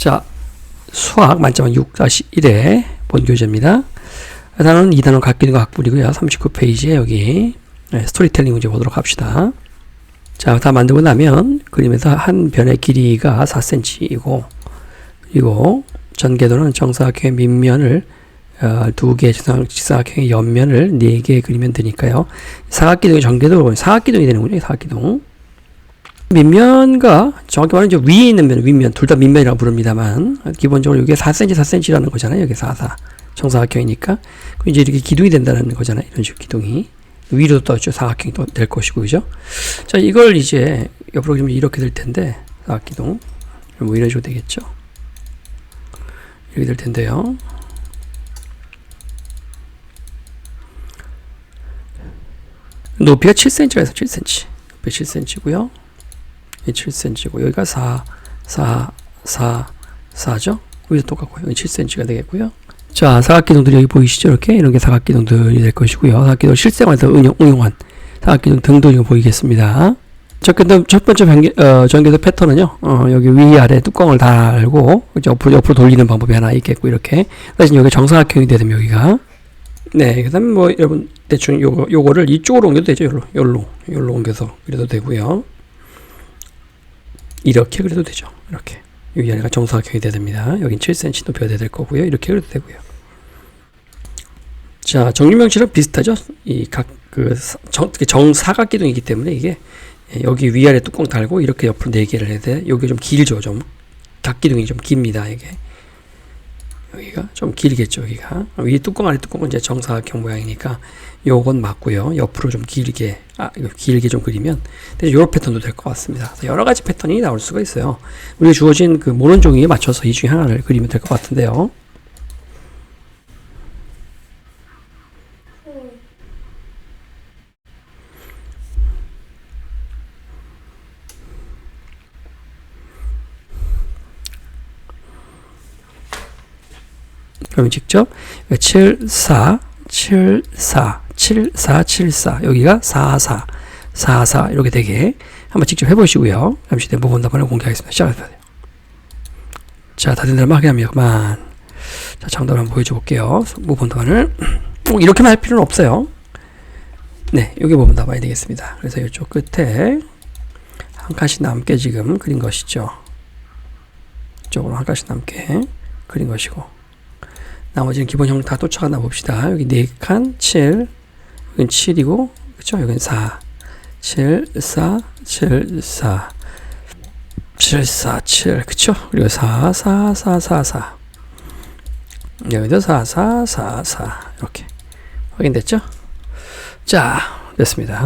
자, 수학 만점은 6-1의 본교재입니다. 단어는 2단원 각기는 각불이고요. 39페이지에 여기 네, 스토리텔링 문제 보도록 합시다. 자, 다 만들고 나면 그림에서 한 변의 길이가 4cm이고 그리고 전개도는 정사각형의 밑면을 어, 두 개, 직사각형의 옆면을 네 개 그리면 되니까요. 사각기둥의 전개도 사각기둥이 되는군요. 사각기둥. 밑면과 정확히 말하면 이제 위에 있는 면, 윗면 둘 다 밑면이라고 부릅니다만 기본적으로 이게 4cm, 4cm라는 거잖아요. 여기 4, 4 정사각형이니까 그럼 이제 이렇게 기둥이 된다는 거잖아요. 이런 식으로 기둥이 위로 떠죠. 사각형이 또 될 것이고 그죠? 자 이걸 이제 옆으로 그리면 이렇게 될 텐데 사각기둥 뭐 이런 식으로 되겠죠. 이렇게 될 텐데요. 높이가 7cm에서 7cm. 높이 7cm고요. 이 7cm고 여기가 4, 4, 4, 4죠. 여기도 똑같고요. 여기 7cm가 되겠고요. 자, 사각기둥들이 여기 보이시죠? 이렇게 이런 게 사각기둥들이 될 것이고요. 사각기둥 실생활에서 응용, 응용한 사각기둥 지금 보이겠습니다. 첫, 번째- 첫 번째 변기, 어, 전개도 패턴은요, 어, 여기 위 아래 뚜껑을 달고, 이제 옆으로, 옆으로 돌리는 방법이 하나 있겠고, 이렇게. 대신 여기 정사각형이 되면 여기가. 네, 그 다음에 뭐, 여러분, 대충 요거, 요거를 이쪽으로 옮겨도 되죠, 요로, 요로, 요로 옮겨서 그래도 되고요. 이렇게 그래도 되죠, 이렇게. 여기 아래가 정사각형이 돼야 됩니다. 여긴 7cm 높이가 돼야 될 거고요. 이렇게 그래도 되고요. 자, 정육면체랑 비슷하죠? 이 각, 그, 사- 정, 정사각기둥이기 때문에 이게 예, 여기 위아래 뚜껑 달고 이렇게 옆으로 네 개를 해야 돼. 여기 좀 길죠, 좀. 각기둥이 좀 깁니다, 이게. 여기가 좀 길겠죠, 여기가. 위에 뚜껑 아래 뚜껑은 이제 정사각형 모양이니까 요건 맞고요. 옆으로 좀 길게, 아, 길게 좀 그리면 요런 패턴도 될 것 같습니다. 여러 가지 패턴이 나올 수가 있어요. 우리가 주어진 그 모론 종이에 맞춰서 이 중에 하나를 그리면 될 것 같은데요. 그럼 직접 7, 4, 7, 4, 7, 4, 7, 4 여기가 4, 4, 4, 4 이렇게 되게 한번 직접 해보시고요. 잠시 모범 답안을 공개하겠습니다. 시작해야 돼요. 자, 다된 확인하면 그만. 자, 정답을 한번 보여줘 볼게요. 모범 답안을 꼭 이렇게만 할 필요는 없어요. 네, 여기 모범 답안이 되겠습니다. 그래서 이쪽 끝에 한 칸씩 남게 지금 그린 것이죠. 이쪽으로 한 칸씩 남게 그린 것이고 나머지는 기본 형태 다 쫓아가나 봅시다. 여기 4칸 7, 여긴 7이고, 그쵸? 여긴 4, 7, 4, 7, 4, 7, 4, 7, 그쵸? 그리고 4, 4, 4, 4, 4. 여기도 4, 4, 4, 4. 이렇게. 확인됐죠? 자, 됐습니다.